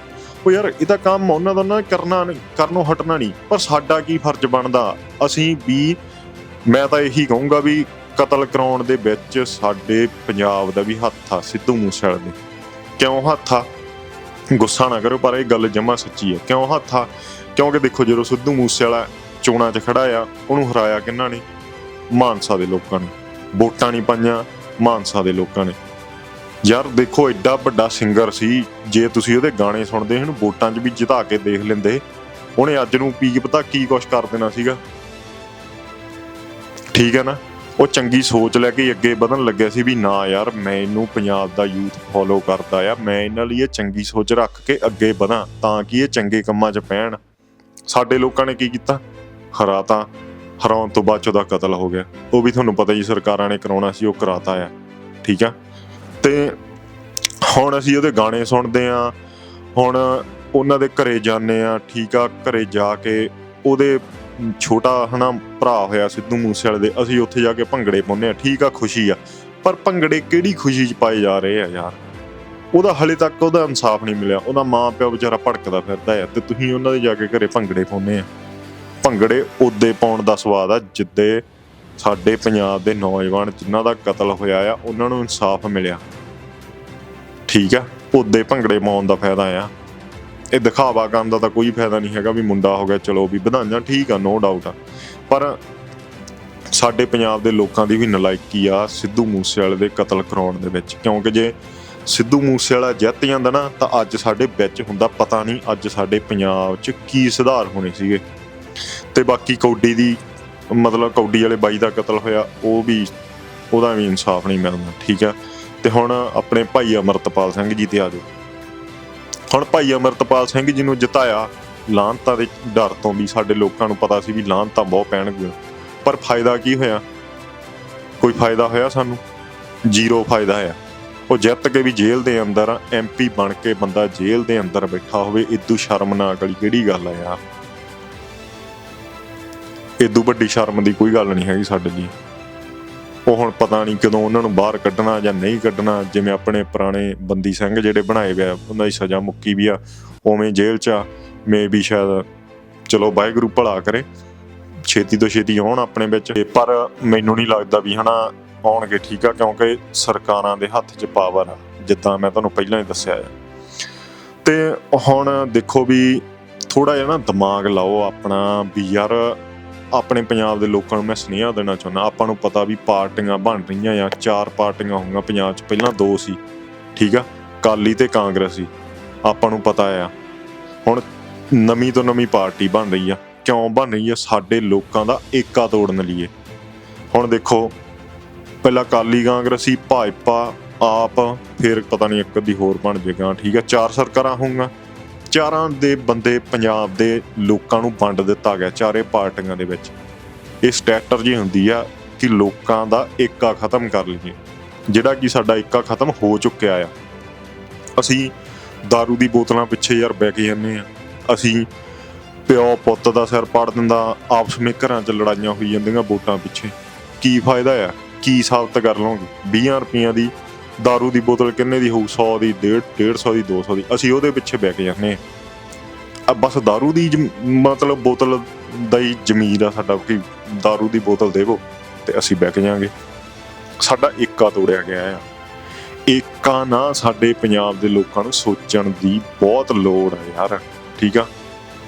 ਉਹ ਯਾਰ ਇਹਦਾ ਕੰਮ ਉਹਨਾਂ ਦਾ ਨਾ ਕਰਨਾ ਨਹੀਂ, ਕਰਨੋਂ ਹਟਣਾ ਨਹੀਂ, ਪਰ ਸਾਡਾ ਕੀ ਫਰਜ਼ ਬਣਦਾ? ਅਸੀਂ ਵੀ, ਮੈਂ ਤਾਂ ਇਹੀ ਕਹੂੰਗਾ ਵੀ ਕਤਲ ਕਰਾਉਣ ਦੇ ਵਿੱਚ ਸਾਡੇ ਪੰਜਾਬ ਦਾ ਵੀ ਹੱਥ ਆ, ਸਿੱਧੂ ਮੂਸੇਵਾਲੇ ਦੇ। ਕਿਉਂ ਹੱਥ ਆ? ਗੁੱਸਾ ਨਾ ਕਰੋ, ਪਰ ਇਹ ਗੱਲ ਜਮਾ ਸੱਚੀ ਹੈ ਕਿਉਂ ਹੱਥ ਆ? ਕਿਉਂਕਿ ਦੇਖੋ, ਜਦੋਂ ਸਿੱਧੂ ਮੂਸੇਵਾਲਾ ਚੋਣਾਂ 'ਚ ਖੜਾ ਆ, ਉਹਨੂੰ ਹਰਾਇਆ ਕਿੰਨਾ ਨੇ? ਮਾਨਸਾ ਦੇ ਲੋਕਾਂ ਨੇ। ਵੋਟਾਂ ਨਹੀਂ ਪਾਈਆਂ ਮਾਨਸਾ ਦੇ ਲੋਕਾਂ ਨੇ। ਯਾਰ ਦੇਖੋ, ਐਡਾ ਵੱਡਾ ਸਿੰਗਰ ਸੀ, ਜੇ ਤੁਸੀਂ ਉਹਦੇ ਗਾਣੇ ਸੁਣਦੇ, ਇਹਨੂੰ ਵੋਟਾਂ 'ਚ ਵੀ ਜਿਤਾ ਕੇ ਦੇਖ ਲੈਂਦੇ। ਉਹਨੇ ਅੱਜ ਨੂੰ ਕੀ ਪਤਾ ਕੀ ਕੁਛ ਕਰ ਦੇਣਾ ਸੀਗਾ। ਠੀਕ ਹੈ ਨਾ? ਉਹ ਚੰਗੀ ਸੋਚ ਲੈ ਕੇ ਅੱਗੇ ਵਧਣ ਲੱਗਿਆ ਸੀ ਵੀ ਨਾ ਯਾਰ ਮੈਨੂੰ ਪੰਜਾਬ ਦਾ ਯੂਥ ਫੋਲੋ ਕਰਦਾ ਆ, ਮੈਂ ਇਹਨਾਂ ਲਈ ਇਹ ਚੰਗੀ ਸੋਚ ਰੱਖ ਕੇ ਅੱਗੇ ਵਧਾਂ, ਤਾਂ ਕਿ ਇਹ ਚੰਗੇ ਕੰਮਾਂ 'ਚ ਪੈਣ। ਸਾਡੇ ਲੋਕਾਂ ਨੇ ਕੀ ਕੀਤਾ? ਹਰਾਤਾ ਹਰਾਉਣ ਤੋਂ ਬਾਅਦ 'ਚ ਉਹਦਾ ਕਤਲ ਹੋ ਗਿਆ। ਉਹ ਵੀ ਤੁਹਾਨੂੰ ਪਤਾ ਹੀ ਸਰਕਾਰਾਂ ਨੇ ਕਰਾਉਣਾ ਸੀ, ਉਹ ਕਰਾਤਾ ਆ। ਠੀਕ ਆ? ਤੇ ਹੁਣ ਅਸੀਂ ਉਹਦੇ ਗਾਣੇ ਸੁਣਦੇ ਆ। ਹੁਣ ਉਹਨਾਂ ਦੇ ਘਰੇ ਜਾਂਦੇ ਆ, ਠੀਕ ਆ? ਘਰੇ ਜਾ ਕੇ ਉਹਦੇ ਛੋਟਾ ਹਨਾ, ਭਰਾ ਹੋਇਆ ਸਿੱਧੂ ਮੂਸੇਵਾਲੇ ਦੇ, ਅਸੀਂ ਉੱਥੇ ਜਾ ਕੇ ਭੰਗੜੇ ਪਾਉਂਦੇ ਆ। ਠੀਕ ਆ, ਖੁਸ਼ੀ ਆ। ਪਰ ਭੰਗੜੇ ਕਿਹੜੀ ਖੁਸ਼ੀ 'ਚ ਪਾਏ ਜਾ ਰਹੇ ਆ ਯਾਰ? ਉਹਦਾ ਹਲੇ ਤੱਕ ਉਹਦਾ ਇਨਸਾਫ ਨਹੀਂ ਮਿਲਿਆ। ਉਹਦਾ ਮਾਂ ਪਿਓ ਵਿਚਾਰਾ ਭੜਕਦਾ ਫਿਰਦਾ ਆ। ਤੇ ਤੁਸੀਂ ਉਹਨਾਂ ਦੇ ਜਾ ਕੇ ਘਰੇ ਭੰਗੜੇ ਪਾਉਂਦੇ ਆ। ਭੰਗੜੇ ਉਦੇ ਪਾਉਣ ਦਾ ਸਵਾਦ ਆ, ਜਿੱਦੇ ਸਾਡੇ ਪੰਜਾਬ ਦੇ ਨੌਜਵਾਨ ਜਿਨ੍ਹਾਂ ਦਾ ਕਤਲ ਹੋਇਆ ਆ, ਉਹਨਾਂ ਨੂੰ ਇਨਸਾਫ ਮਿਲਿਆ। ਠੀਕ ਆ? ਉਦੇ ਭੰਗੜੇ ਪਾਉਣ ਦਾ ਫਾਇਦਾ ਆ। ਇਹ ਦਿਖਾਵਾ ਕਰਨ ਦਾ ਤਾਂ ਕੋਈ ਫਾਇਦਾ ਨਹੀਂ ਹੈਗਾ ਵੀ ਮੁੰਡਾ ਹੋ ਗਿਆ, ਚਲੋ ਵੀ ਵਧਾਈਆਂ, ਠੀਕ ਆ ਨੋ ਡਾਊਟ ਆ। ਪਰ ਸਾਡੇ ਪੰਜਾਬ ਦੇ ਲੋਕਾਂ ਦੀ ਵੀ ਨਲਾਇਕੀ ਆ ਸਿੱਧੂ ਮੂਸੇਵਾਲੇ ਦੇ ਕਤਲ ਕਰਾਉਣ ਦੇ ਵਿੱਚ। ਕਿਉਂਕਿ ਜੇ ਸਿੱਧੂ ਮੂਸੇਵਾਲਾ ਜਿੱਤ ਜਾਂਦਾ ਨਾ, ਤਾਂ ਅੱਜ ਸਾਡੇ ਵਿੱਚ ਹੁੰਦਾ ਪਤਾ ਨਹੀਂ ਅੱਜ ਸਾਡੇ ਪੰਜਾਬ 'ਚ ਕੀ ਸੁਧਾਰ ਹੋਣੇ ਸੀਗੇ। ਤੇ ਬਾਕੀ ਕੌਡੀ ਦੀ, ਮਤਲਬ ਕੌਡੀ ਵਾਲੇ ਬਾਈ ਦਾ ਕਤਲ ਹੋਇਆ, ਉਹ ਵੀ, ਉਹਦਾ ਵੀ ਇਨਸਾਫ ਨਹੀਂ ਮਿਲਦਾ ਠੀਕ ਆ। ਤੇ ਹੁਣ ਆਪਣੇ ਭਾਈ ਅਮਰਤਪਾਲ ਸਿੰਘ ਜੀ ਤੇ ਆ ਜਾਓ। ਹੁਣ ਭਾਈ ਅਮਰਤਪਾਲ ਸਿੰਘ ਜੀ ਨੂੰ ਜਿਤਾਇਆ ਲਾਂਤਾਂ ਦੇ ਡਰ ਤੋਂ ਵੀ ਸਾਡੇ ਲੋਕਾਂ ਨੂੰ ਪਤਾ ਸੀ ਵੀ ਲਾਂਤਾਂ ਬਹੁਤ ਪੈਣਗੀਆਂ। ਪਰ ਫਾਇਦਾ ਕੀ ਹੋਇਆ? ਕੋਈ ਫਾਇਦਾ ਹੋਇਆ ਸਾਨੂੰ? ਜ਼ੀਰੋ ਫਾਇਦਾ ਹੈ ਉਹ ਜਿੱਤ ਕੇ ਵੀ ਜੇਲ੍ਹ ਦੇ ਅੰਦਰ ਐਮਪੀ ਬਣ ਕੇ ਬੰਦਾ ਜੇਲ੍ਹ ਦੇ ਅੰਦਰ ਬੈਠਾ ਹੋਵੇ ਇਦੋਂ ਸ਼ਰਮਨਾਕ ਵਾਲੀ ਕਿਹੜੀ ਗੱਲ ਆ ਯਾਰ? ਇਦੋਂ ਵੱਡੀ ਸ਼ਰਮ ਦੀ ਕੋਈ ਗੱਲ ਨਹੀਂ ਹੈਗੀ ਸਾਡੇ ਲਈ। ਉਹ ਹੁਣ ਪਤਾ ਨਹੀਂ ਕਦੋਂ ਉਹਨਾਂ ਨੂੰ ਬਾਹਰ ਕੱਢਣਾ ਜਾਂ ਨਹੀਂ ਕੱਢਣਾ, ਜਿਵੇਂ ਆਪਣੇ ਪੁਰਾਣੇ ਬੰਦੀ ਸਿੰਘ ਜਿਹੜੇ ਬਣਾਏ ਹੋਏ ਉਹਨਾਂ ਦੀ ਸਜ਼ਾ ਮੁੱਕੀ ਵੀ ਆ, ਉਵੇਂ ਜੇਲ੍ਹ 'ਚ ਮੇ ਵੀ ਸ਼ਾਇਦ ਚਲੋ ਵਾਹਿਗੁਰੂ ਭਲਾ ਕਰੇ, ਛੇਤੀ ਤੋਂ ਛੇਤੀ ਆਉਣ ਆਪਣੇ ਵਿੱਚ। ਪਰ ਮੈਨੂੰ ਨਹੀਂ ਲੱਗਦਾ ਵੀ ਹਨਾ ਆਉਣਗੇ ਠੀਕ ਆ, ਕਿਉਂਕਿ ਸਰਕਾਰਾਂ ਦੇ ਹੱਥ 'ਚ ਪਾਵਰ ਆ, ਜਿੱਦਾਂ ਮੈਂ ਤੁਹਾਨੂੰ ਪਹਿਲਾਂ ਹੀ ਦੱਸਿਆ ਆ। ਤੇ ਹੁਣ ਦੇਖੋ ਵੀ ਥੋੜਾ ਜਿਹਾ ਨਾ ਦਿਮਾਗ ਲਾਓ ਆਪਣਾ ਵੀ ਯਾਰ ਆਪਣੇ ਪੰਜਾਬ ਦੇ ਲੋਕਾਂ ਨੂੰ ਮੈਂ ਸੁਨੇਹਾ ਦੇਣਾ ਚਾਹੁੰਦਾ, ਆਪਾਂ ਨੂੰ ਪਤਾ ਵੀ ਪਾਰਟੀਆਂ ਬਣ ਰਹੀਆਂ ਆ ਚਾਰ ਪਾਰਟੀਆਂ ਹੋਊਗੀਆਂ, ਪੰਜਾਬ 'ਚ ਪਹਿਲਾਂ ਦੋ ਸੀ, ਠੀਕ ਆ? ਕਾਲੀ ਤੇ ਕਾਂਗਰਸੀ ਆਪਾਂ ਨੂੰ ਪਤਾ ਆ। ਹੁਣ ਨਵੀਂ ਤੋਂ ਨਵੀਂ ਪਾਰਟੀ ਬਣ ਰਹੀ ਆ, ਕਿਉਂ ਬਣ ਰਹੀ ਆ? ਸਾਡੇ ਲੋਕਾਂ ਦਾ ਏਕਾ ਤੋੜਨ ਲਈਏ ਹੁਣ ਦੇਖੋ, ਪਹਿਲਾਂ ਕਾਲੀ ਕਾਂਗਰਸੀ ਭਾਜਪਾ, ਆਪ, ਫਿਰ ਪਤਾ ਨਹੀਂ ਇੱਕ ਅੱਧੀ ਹੋਰ ਬਣ ਜਾਏਗਾ, ਠੀਕ ਆ? ਚਾਰ ਸਰਕਾਰਾਂ ਹੋਊਗਾ ਚਾਰਾਂ ਦੇ ਬੰਦੇ ਪੰਜਾਬ ਦੇ ਲੋਕਾਂ ਨੂੰ ਵੰਡ ਦਿੱਤਾ ਗਿਆ, ਚਾਰੇ ਪਾਰਟੀਆਂ ਦੇ ਵਿੱਚ। ਇਹ ਸਟ੍ਰੈਟਜੀ ਹੁੰਦੀ ਆ ਕਿ ਲੋਕਾਂ ਦਾ ਏਕਾ ਖਤਮ ਕਰ ਲਈਏ, ਜਿਹੜਾ ਕਿ ਸਾਡਾ ਏਕਾ ਖਤਮ ਹੋ ਚੁੱਕਿਆ ਆ। ਅਸੀਂ दारू ਦੀ ਬੋਤਲਾਂ ਪਿੱਛੇ ਯਾਰ ਬੈ ਕੇ ਜਾਂਦੇ ਆ। ਅਸੀਂ ਪਿਓ ਪੁੱਤ ਦਾ ਸਿਰ ਪਾੜ ਦਿੰਦਾ, ਆਪਸ ਵਿੱਚ ਘਰਾਂ 'ਚ ਲੜਾਈਆਂ ਹੋਈ ਜਾਂਦੀਆਂ ਵੋਟਾਂ ਪਿੱਛੇ। ਕੀ ਫਾਇਦਾ ਆ? ਕੀ ਸਾਬਤ ਕਰ ਲਓਗੇ 20 ਰੁਪਈਆਂ ਦੀ दारू ਦੀ ਬੋਤਲ ਕਿੰਨੇ ਦੀ ਹੋਊ 100 ਦੀ 1.5 150 ਦੀ 200 ਦੀ ਅਸੀਂ ਉਹਦੇ ਪਿੱਛੇ ਬੈ ਕੇ ਜਾਂਦੇ ਆ ਬਸ दारू ਦੀ ਜ਼ਮ- ਮਤਲਬ ਬੋਤਲ ਦਾ ਹੀ ਜ਼ਮੀਰ ਆ ਸਾਡਾ ਕਿ दारू ਦੀ ਬੋਤਲ ਦੇਵੋ ਤੇ ਅਸੀਂ ਬੈ ਕੇ ਜਾਾਂਗੇ ਸਾਡਾ ਏਕਾ ਤੋੜਿਆ ਗਿਆ ਆ ਏਕਾ ਨਾ ਸਾਡੇ ਪੰਜਾਬ ਦੇ ਲੋਕਾਂ ਨੂੰ ਸੋਚਣ ਦੀ ਬਹੁਤ ਲੋੜ ਆ ਯਾਰ ਠੀਕ ਆ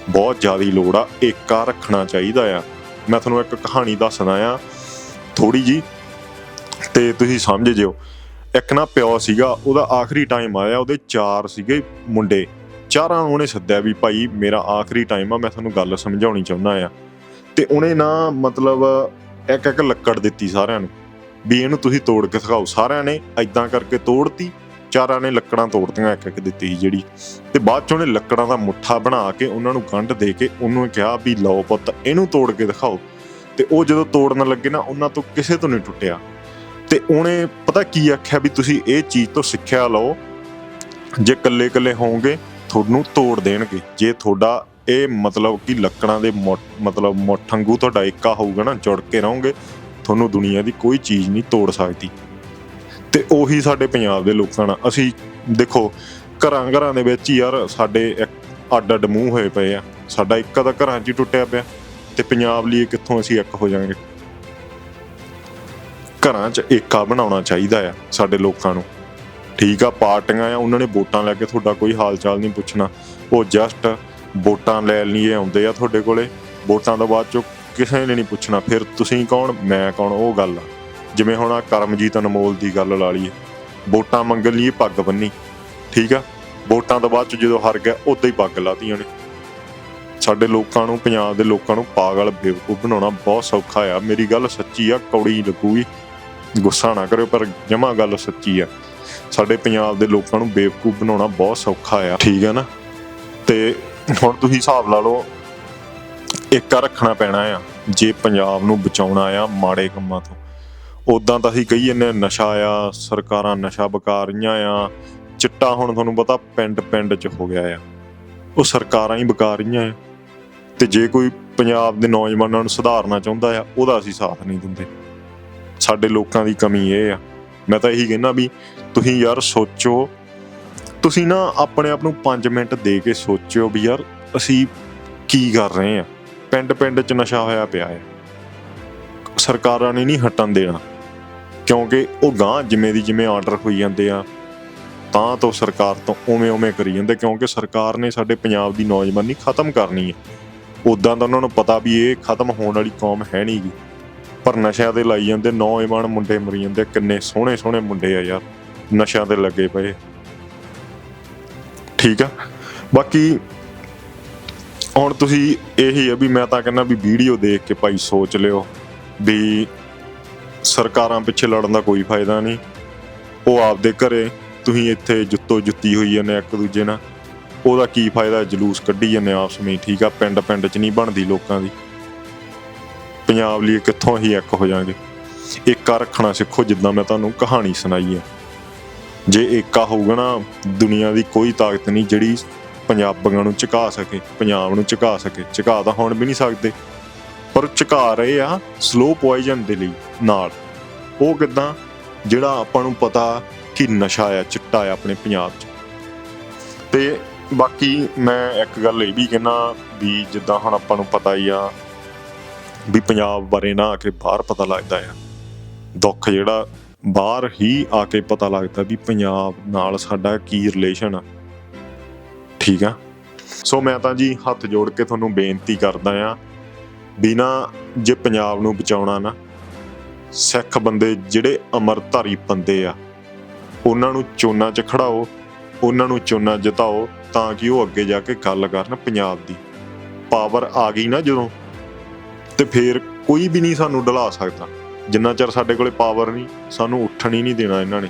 ਬਹੁਤ ਜ਼ਿਆਦਾ ਲੋੜ ਆ ਏਕਾ ਰੱਖਣਾ ਚਾਹੀਦਾ ਆ ਮੈਂ ਤੁਹਾਨੂੰ ਇੱਕ ਕਹਾਣੀ ਦੱਸਦਾ ਆ ਥੋੜੀ ਜੀ ਤੇ ਤੁਸੀਂ ਸਮਝ ਜਿਓ ਇੱਕ ਨਾ ਪਿਓ ਸੀਗਾ, ਉਹਦਾ ਆਖਰੀ ਟਾਈਮ ਆਇਆ, ਉਹਦੇ ਚਾਰ ਸੀਗੇ ਮੁੰਡੇ। ਚਾਰਾਂ ਨੂੰ ਉਹਨੇ ਸੱਦਿਆ ਵੀ, ਭਾਈ, ਮੇਰਾ ਆਖਰੀ ਟਾਈਮ ਆ, ਮੈਂ ਤੁਹਾਨੂੰ ਗੱਲ ਸਮਝਾਉਣੀ ਚਾਹੁੰਦਾ ਆ। ਤੇ ਉਹਨੇ ਨਾ ਮਤਲਬ ਇੱਕ ਇੱਕ ਲੱਕੜ ਦਿੱਤੀ ਸਾਰਿਆਂ ਨੂੰ, ਵੀ ਇਹਨੂੰ ਤੁਸੀਂ ਤੋੜ ਕੇ ਦਿਖਾਓ ਸਾਰਿਆਂ ਨੇ ਐਦਾਂ ਕਰਕੇ ਤੋੜਤੀ, ਚਾਰਾਂ ਨੇ ਲੱਕੜਾਂ ਤੋੜਤੀਆਂ, ਇੱਕ ਇੱਕ ਦਿੱਤੀ ਸੀ ਜਿਹੜੀ। ਤੇ ਬਾਅਦ ਚ ਉਹਨੇ ਲੱਕੜਾਂ ਦਾ ਮੁੱਠਾ ਬਣਾ ਕੇ ਉਹਨਾਂ ਨੂੰ ਗੰਢ ਦੇ ਕੇ ਉਹਨੂੰ ਕਿਹਾ ਵੀ, ਲਓ ਪੁੱਤ, ਇਹਨੂੰ ਤੋੜ ਕੇ ਦਿਖਾਓ। ਤੇ ਉਹ ਜਦੋਂ ਤੋੜਨ ਲੱਗੇ ਨਾ, ਉਹਨਾਂ ਤੋਂ ਕਿਸੇ ਤੋਂ ਨਹੀਂ ਟੁੱਟਿਆ। ਤੇ ਉਹਨੇ ਪਤਾ ਕੀ ਆਖਿਆ ਵੀ ਤੁਸੀਂ ਇਹ ਚੀਜ਼ ਤੋਂ ਸਿੱਖਿਆ ਲਓ, ਜੇ ਇਕੱਲੇ ਇਕੱਲੇ ਹੋਵੋਗੇ, ਤੁਹਾਨੂੰ ਤੋੜ ਦੇਣਗੇ। ਜੇ ਤੁਹਾਡਾ ਇਹ ਮਤਲਬ ਕਿ ਲੱਕੜਾਂ ਦੇ ਮੁੱਠ- ਮਤਲਬ ਮੋਠੰਗੂ ਤੁਹਾਡਾ ਇੱਕਾ ਹੋਊਗਾ ਨਾ, ਜੁੜ ਕੇ ਰਹੋਗੇ, ਤੁਹਾਨੂੰ ਦੁਨੀਆ ਦੀ ਕੋਈ ਚੀਜ਼ ਨਹੀਂ ਤੋੜ ਸਕਦੀ। ਤੇ ਉਹੀ ਸਾਡੇ ਪੰਜਾਬ ਦੇ ਲੋਕਾਂ ਨਾਲ, ਅਸੀਂ ਦੇਖੋ, ਘਰਾਂ ਘਰਾਂ ਦੇ ਵਿੱਚ ਹੀ ਯਾਰ ਸਾਡੇ ਇੱਕ ਅੱਡ ਅੱਡ ਮੂੰਹ ਹੋਏ ਪਏ ਆ। ਸਾਡਾ ਇੱਕਾ ਤਾਂ ਘਰਾਂ 'ਚ ਹੀ ਟੁੱਟਿਆ ਪਿਆ। ਤੇ ਪੰਜਾਬ ਲਈ ਕਿੱਥੋਂ ਅਸੀਂ ਇੱਕ ਹੋ ਜਾਾਂਗੇ ਘਰਾਂ 'ਚ ਏਕਾ ਬਣਾਉਣਾ ਚਾਹੀਦਾ ਆ ਸਾਡੇ ਲੋਕਾਂ ਨੂੰ। ਠੀਕ ਆ, ਪਾਰਟੀਆਂ ਆ, ਉਹਨਾਂ ਨੇ ਵੋਟਾਂ ਲੈ ਕੇ ਤੁਹਾਡਾ ਕੋਈ ਹਾਲ ਚਾਲ ਨਹੀਂ ਪੁੱਛਣਾ। ਉਹ ਜਸਟ ਵੋਟਾਂ ਲੈ ਲਈਏ, ਆਉਂਦੇ ਆ ਤੁਹਾਡੇ ਕੋਲੇ। ਵੋਟਾਂ ਤੋਂ ਬਾਅਦ ਚੋਂ ਕਿਸੇ ਨੇ ਨਹੀਂ ਪੁੱਛਣਾ, ਫਿਰ ਤੁਸੀਂ ਕੌਣ, ਮੈਂ ਕੌਣ, ਉਹ ਗੱਲ ਆ। ਜਿਵੇਂ ਹੁਣ ਆ ਕਰਮਜੀਤ ਅਨਮੋਲ ਦੀ ਗੱਲ ਲਾ ਲਈਏ। ਵੋਟਾਂ ਮੰਗਣ ਲਈ ਪੱਗ ਬੰਨੀ, ਠੀਕ ਆ? ਵੋਟਾਂ ਤੋਂ ਬਾਅਦ ਚ ਜਦੋਂ ਹਾਰ ਗਿਆ, ਉਦੋਂ ਹੀ ਪੱਗ ਲਾਤੀਆਂ ਨੇ। ਸਾਡੇ ਲੋਕਾਂ ਨੂੰ, ਪੰਜਾਬ ਦੇ ਲੋਕਾਂ ਨੂੰ ਪਾਗਲ ਬੇਵਕੂਫ ਬਣਾਉਣਾ ਬਹੁਤ ਸੌਖਾ ਆ। ਮੇਰੀ ਗੱਲ ਸੱਚੀ ਆ, ਕੌੜੀ ਲੱਗੂਗੀ। ਗੁੱਸਾ ਨਾ ਕਰਿਓ, ਪਰ ਜਮਾ ਗੱਲ ਸੱਚੀ ਆ। ਸਾਡੇ ਪੰਜਾਬ ਦੇ ਲੋਕਾਂ ਨੂੰ ਬੇਵਕੂਫ ਬਣਾਉਣਾ ਬਹੁਤ ਸੌਖਾ ਆ। ਠੀਕ ਆ ਨਾ? ਤੇ ਹੁਣ ਤੁਸੀਂ ਹਿਸਾਬ ਲਾ ਲਓ ਏਕਾ ਰੱਖਣਾ ਪੈਣਾ ਆ, ਜੇ ਪੰਜਾਬ ਨੂੰ ਬਚਾਉਣਾ ਆ ਮਾੜੇ ਕੰਮਾਂ ਤੋਂ। ਉਦਾਂ ਤਾਂ ਅਸੀਂ ਕਹੀ ਜੰਨੇ ਨਸ਼ਾ ਆ, ਸਰਕਾਰਾਂ ਨਸ਼ਾ ਬਕਾ ਰਹੀਆਂ ਆ, ਚਿੱਟਾ ਹੁਣ ਤੁਹਾਨੂੰ ਪਤਾ ਪਿੰਡ ਪਿੰਡ 'ਚ ਹੋ ਗਿਆ ਆ। ਉਹ ਸਰਕਾਰਾਂ ਹੀ ਬਕਾ ਰਹੀਆਂ ਆ। ਤੇ ਜੇ ਕੋਈ ਪੰਜਾਬ ਦੇ ਨੌਜਵਾਨਾਂ ਨੂੰ ਸੁਧਾਰਨਾ ਚਾਹੁੰਦਾ ਆ, ਉਹਦਾ ਅਸੀਂ ਸਾਥ ਨਹੀਂ ਦਿੰਦੇ। ਸਾਡੇ ਲੋਕਾਂ ਦੀ ਕਮੀ ਇਹ ਆ। ਮੈਂ ਤਾਂ ਇਹੀ ਕਹਿੰਦਾ ਵੀ ਤੁਸੀਂ ਯਾਰ ਸੋਚੋ, ਤੁਸੀਂ ਨਾ ਆਪਣੇ ਆਪ ਨੂੰ 5 ਮਿੰਟ ਦੇ ਕੇ ਸੋਚਿਓ ਵੀ ਯਾਰ ਅਸੀਂ ਕੀ ਕਰ ਰਹੇ ਆ। ਪਿੰਡ ਪਿੰਡ 'ਚ ਨਸ਼ਾ ਹੋਇਆ ਪਿਆ ਹੈ ਸਰਕਾਰਾਂ ਨੇ ਨਹੀਂ ਹਟਣ ਦੇਣਾ, ਕਿਉਂਕਿ ਉਹ ਗਾਂ ਜਿਵੇਂ ਦੀ ਜਿਵੇਂ ਆਰਡਰ ਹੋਈ ਜਾਂਦੇ ਆ, ਤਾਂ ਤੋਂ ਸਰਕਾਰ ਤੋਂ ਉਵੇਂ ਉਵੇਂ ਕਰੀ ਜਾਂਦੇ, ਕਿਉਂਕਿ ਸਰਕਾਰ ਨੇ ਸਾਡੇ ਪੰਜਾਬ ਦੀ ਨੌਜਵਾਨੀ ਖਤਮ ਕਰਨੀ ਹੈ ਉਦਾਂ ਤਾਂ ਉਹਨਾਂ ਨੂੰ ਪਤਾ ਵੀ ਇਹ ਖਤਮ ਹੋਣ ਵਾਲੀ ਕੌਮ ਹੈ ਨਹੀਂਗੀ ਪਰ ਨਸ਼ਿਆਂ ਤੇ ਲਾਈ ਜਾਂਦੇ ਨੌਜਵਾਨ ਮੁੰਡੇ ਮਰੀ ਜਾਂਦੇ ਕਿੰਨੇ ਸੋਹਣੇ ਸੋਹਣੇ ਮੁੰਡੇ ਆ ਯਾਰ, ਨਸ਼ਿਆਂ ਤੇ ਲੱਗੇ ਪਏ। ਠੀਕ ਆ? ਬਾਕੀ ਹੁਣ ਤੁਸੀਂ ਇਹੀ ਆ ਵੀ ਮੈਂ ਤਾਂ ਕਹਿੰਦਾ ਵੀ ਵੀਡੀਓ ਦੇਖ ਕੇ ਭਾਈ ਸੋਚ ਲਿਓ ਵੀ ਸਰਕਾਰਾਂ ਪਿੱਛੇ ਲੜਨ ਦਾ ਕੋਈ ਫਾਇਦਾ ਨਹੀਂ। ਉਹ ਆਪਦੇ ਘਰੇ ਤੁਸੀਂ ਇੱਥੇ ਜੁੱਤੋ ਜੁੱਤੀ ਹੋਈ ਜਾਂਦੇ ਇੱਕ ਦੂਜੇ ਨਾਲ। ਉਹਦਾ ਕੀ ਫਾਇਦਾ ਜਲੂਸ ਕੱਢੀ ਜਾਂਦੇ ਆਪਸ ਵਿੱਚ, ਠੀਕ ਆ? ਪਿੰਡ ਪਿੰਡ 'ਚ ਨਹੀਂ ਬਣਦੀ ਲੋਕਾਂ ਦੀ। ਪੰਜਾਬ ਲਈ ਕਿੱਥੋਂ ਹੀ ਇੱਕ ਹੋ ਜਾਾਂਗੇ ਏਕਾ ਰੱਖਣਾ ਸਿੱਖੋ ਜਿੱਦਾਂ ਮੈਂ ਤੁਹਾਨੂੰ ਕਹਾਣੀ ਸੁਣਾਈ ਹੈ ਜੇ ਏਕਾ ਹੋਊਗਾ ਨਾ, ਦੁਨੀਆ ਦੀ ਕੋਈ ਤਾਕਤ ਨਹੀਂ ਜਿਹੜੀ ਪੰਜਾਬੀਆਂ ਨੂੰ ਝੁਕਾ ਸਕੇ, ਪੰਜਾਬ ਨੂੰ ਝੁਕਾ ਸਕੇ। ਝੁਕਾ ਤਾਂ ਹੁਣ ਵੀ ਨਹੀਂ ਸਕਦੇ। ਪਰ ਝੁਕਾ ਰਹੇ ਆ ਸਲੋ ਪੋਇਜ਼ਨ ਦੇ ਲਈ, ਨਾਲ। ਉਹ ਕਿਦਾਂ? ਜਿਹੜਾ ਆਪਾਂ ਨੂੰ ਪਤਾ ਕਿ ਨਸ਼ਾ ਆ, ਚਿੱਟਾ ਆ ਆਪਣੇ ਪੰਜਾਬ 'ਚ। ਤੇ ਬਾਕੀ ਮੈਂ ਇੱਕ ਗੱਲ ਇਹ ਵੀ ਕਹਿਣਾ ਵੀ ਜਿੱਦਾਂ ਹੁਣ ਆਪਾਂ ਨੂੰ ਪਤਾ ਹੀ ਆ ਵੀ ਪੰਜਾਬ ਬਾਰੇ ਨਾ ਆ ਕੇ ਬਾਹਰ ਪਤਾ ਲੱਗਦਾ ਆ। ਦੁੱਖ ਜਿਹੜਾ ਬਾਹਰ ਹੀ ਆ ਕੇ ਪਤਾ ਲੱਗਦਾ ਵੀ ਪੰਜਾਬ ਨਾਲ ਸਾਡਾ ਕੀ ਰਿਲੇਸ਼ਨ ਆ। ਠੀਕ ਆ? ਸੋ ਮੈਂ ਤਾਂ ਜੀ ਹੱਥ ਜੋੜ ਕੇ ਤੁਹਾਨੂੰ ਬੇਨਤੀ ਕਰਦਾ ਆ ਵੀ ਜੇ ਪੰਜਾਬ ਨੂੰ ਬਚਾਉਣਾ ਨਾ, ਸਿੱਖ ਬੰਦੇ ਜਿਹੜੇ ਅਮਰਧਾਰੀ ਬੰਦੇ ਆ, ਉਹਨਾਂ ਨੂੰ ਚੋਣਾਂ 'ਚ ਖੜਾਓ, ਉਹਨਾਂ ਨੂੰ ਚੋਣਾਂ ਜਿਤਾਓ ਤਾਂ ਕਿ ਉਹ ਅੱਗੇ ਜਾ ਕੇ ਗੱਲ ਕਰਨ ਪੰਜਾਬ ਦੀ। ਪਾਵਰ ਆ ਗਈ ਨਾ ਜਦੋਂ। ਤੇ ਫੇਰ ਕੋਈ ਵੀ ਨਹੀਂ ਸਾਨੂੰ ਢਲਾ ਸਕਦਾ। ਜਿੰਨਾ ਚਿਰ ਸਾਡੇ ਕੋਲੇ ਪਾਵਰ ਨਹੀਂ, ਸਾਨੂੰ ਉੱਠਣ ਹੀ ਨਹੀਂ ਦੇਣਾ ਇਹਨਾਂ ਨੇ।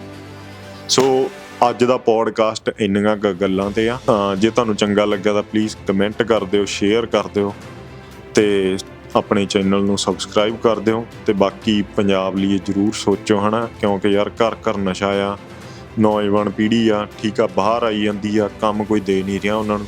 ਸੋ ਅੱਜ ਦਾ ਪੋਡਕਾਸਟ ਇੰਨੀਆਂ ਕੁ ਗੱਲਾਂ ਤੇ ਆ। ਜੇ ਤੁਹਾਨੂੰ ਚੰਗਾ ਲੱਗਿਆ ਤਾਂ ਪਲੀਜ਼ ਕਮੈਂਟ ਕਰ ਦਿਓ ਸ਼ੇਅਰ ਕਰ ਦਿਓ ਤੇ ਆਪਣੇ ਚੈਨਲ ਨੂੰ ਸਬਸਕ੍ਰਾਈਬ ਕਰ ਦਿਓ ਤੇ ਬਾਕੀ ਪੰਜਾਬ ਲਈ ਜਰੂਰ ਸੋਚੋ, ਹਨਾ? ਕਿਉਂਕਿ ਯਾਰ ਘਰ ਘਰ ਨਸ਼ਾ ਆ, ਨੌਜਵਾਨ ਪੀੜ੍ਹੀ ਆ, ਠੀਕ ਆ, ਬਾਹਰ ਆਈ ਜਾਂਦੀ ਆ, ਕੰਮ ਕੋਈ ਦੇ ਨਹੀਂ ਰਿਹਾ ਉਹਨਾਂ ਨੂੰ।